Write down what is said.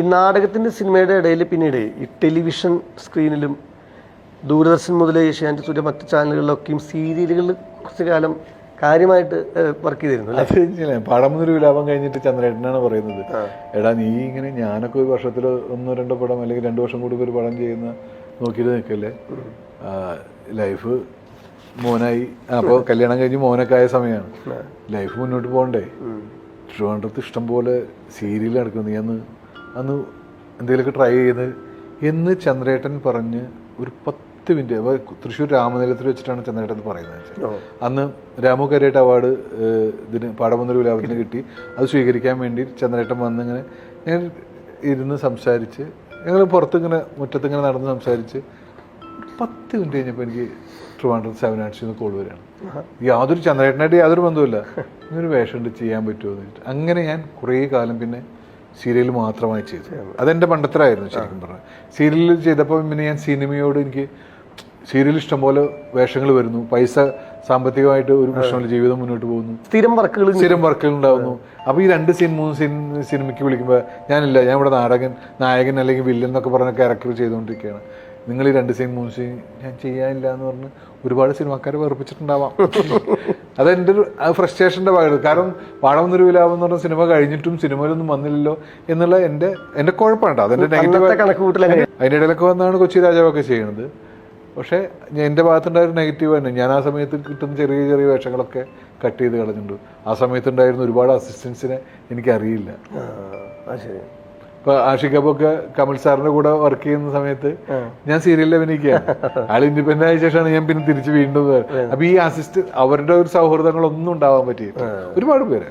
ഈ നാടകത്തിന്റെ സിനിമയുടെ ഇടയിൽ പിന്നീട് ഈ ടെലിവിഷൻ സ്ക്രീനിലും ദൂരദർശൻ മുതൽ ഏഷ്യാനെറ്റ് സൂര്യ മറ്റ് ചാനലുകളിലൊക്കെയും സീരിയലുകളിൽ കുറച്ച് കാലം കാര്യമായിട്ട് വർക്ക് ചെയ്തിരുന്നു അത് പടമൊന്നൊരു വിലാപം കഴിഞ്ഞിട്ട് ചന്ദ്രേട്ടനാണ് പറയുന്നത്. എടാ നീ ഇങ്ങനെ ഞാനൊക്കെ ഒരു വർഷത്തിൽ ഒന്നോ രണ്ടോ പടം അല്ലെങ്കിൽ രണ്ടു വർഷം കൂടി ഒരു പടം ചെയ്യുന്ന നോക്കിയിട്ട് നിൽക്കല്ലേ ലൈഫ് മോനായി. അപ്പോൾ കല്യാണം കഴിഞ്ഞ് മോനൊക്കെ ആയ സമയമാണ് ലൈഫ് മുന്നോട്ട് പോകണ്ടേ? ട്രിവാൻഡ്രത്ത് ഇഷ്ടം പോലെ സീരിയൽ നടക്കുന്നു. നീ അന്ന് അന്ന് എന്തെങ്കിലുമൊക്കെ ട്രൈ ചെയ്ത് എന്ന് ചന്ദ്രേട്ടൻ പറഞ്ഞ് ഒരു പത്ത് മിനിറ്റ് അപ്പോൾ തൃശ്ശൂർ രാമനിലയത്തിൽ വെച്ചിട്ടാണ് ചന്ദ്രേട്ടൻ പറയുന്നത്. അന്ന് രാമു കരേട്ട് അവാർഡ് ഇതിന് പാഠമന്ത്രി വിലാപത്തിന് കിട്ടി. അത് സ്വീകരിക്കാൻ വേണ്ടി ചന്ദ്രേട്ടൻ വന്നിങ്ങനെ ഞാൻ ഇരുന്ന് സംസാരിച്ച് ഞങ്ങൾ പുറത്തിങ്ങനെ മുറ്റത്തിങ്ങനെ നടന്ന് സംസാരിച്ച് പത്ത് മിനിറ്റ് കഴിഞ്ഞപ്പോൾ എനിക്ക് ട്രിവാൻഡ്രം സെവൻ ആർട്സിൽ നിന്ന് കോൾ വരികയാണ്. യാതൊരു ചന്ദ്രേട്ടനായിട്ട് യാതൊരു ബന്ധവുമില്ല. ഇങ്ങനൊരു വേഷം ഉണ്ട് ചെയ്യാൻ പറ്റുമോ എന്ന് ചോദിച്ചിട്ട്. അങ്ങനെ ഞാൻ കുറേ കാലം പിന്നെ സീരിയൽ മാത്രമായി ചെയ്തു. അതെന്റെ പണ്ടത്തരായിരുന്നു ശരിക്കും പറഞ്ഞാൽ സീരിയൽ ചെയ്തപ്പോൾ പിന്നെ ഞാൻ സിനിമയോട് എനിക്ക് സീരിയൽ ഇഷ്ടംപോലെ വേഷങ്ങൾ വരുന്നു. പൈസ സാമ്പത്തികമായിട്ട് ഒരു പ്രശ്നമില്ല ജീവിതം മുന്നോട്ട് പോകുന്നു. സ്ഥിരം വർക്കുകൾ സ്ഥിരം വർക്കുകൾ ഉണ്ടാകുന്നു അപ്പോൾ ഈ രണ്ട് സീൻ മൂന്ന് സീൻ സിനിമയ്ക്ക് വിളിക്കുമ്പോൾ ഞാനില്ല ഞാൻ ഇവിടെ നാടകൻ നായകൻ അല്ലെങ്കിൽ വില്ലൻ എന്നൊക്കെ പറഞ്ഞ ക്യാരക്ടർ ചെയ്തുകൊണ്ടിരിക്കുകയാണ്. നിങ്ങൾ ഈ രണ്ട് സീൻ മൂന്ന് സീൻ ഞാൻ ചെയ്യാനില്ല എന്ന് പറഞ്ഞ് ഒരുപാട് സിനിമാക്കാരെ വെറുപ്പിച്ചിട്ടുണ്ടാവാം. അതെന്റെ ഒരു ഫ്രസ്ട്രേഷന്റെ ഭാഗത്ത് കാരണം പാടമൊന്നൊരു വിലാപം എന്ന് പറഞ്ഞ സിനിമ കഴിഞ്ഞിട്ടും സിനിമയിലൊന്നും വന്നില്ലല്ലോ എന്നുള്ള എന്റെ എന്റെ കുഴപ്പമാണ് അതെന്റെ നെഗറ്റീവ് അതിന്റെ ഇടയിലൊക്കെ വന്നാണ് കൊച്ചി രാജാവൊക്കെ ചെയ്യുന്നത് പക്ഷേ ഞാൻ- എന്റെ ഭാഗത്തുണ്ടായ ഒരു നെഗറ്റീവ് തന്നെ. ഞാൻ ആ സമയത്ത് കിട്ടുന്ന ചെറിയ ചെറിയ വേഷങ്ങളൊക്കെ കട്ട് ചെയ്ത് കളഞ്ഞിട്ടുണ്ട്. ആ സമയത്തുണ്ടായിരുന്ന ഒരുപാട് അസിസ്റ്റൻസിനെ എനിക്കറിയില്ല. ശരി ഇപ്പൊ ആഷിഖ് അബൊക്കെ കമൽ സാറിന്റെ കൂടെ വർക്ക് ചെയ്യുന്ന സമയത്ത് ഞാൻ സീരിയലിൽ അഭിനയിക്കുകയാണ് ആൾ ഇൻഡിപെൻഡന്റ് ആയ ശേഷമാണ് ഞാൻ പിന്നെ തിരിച്ചു വീണ്ടും അപ്പൊ ഈ അസിസ്റ്റ് അവരുടെ ഒരു സൗഹൃദങ്ങളൊന്നും ഉണ്ടാവാൻ പറ്റിയില്ല. ഒരുപാട് പേര്.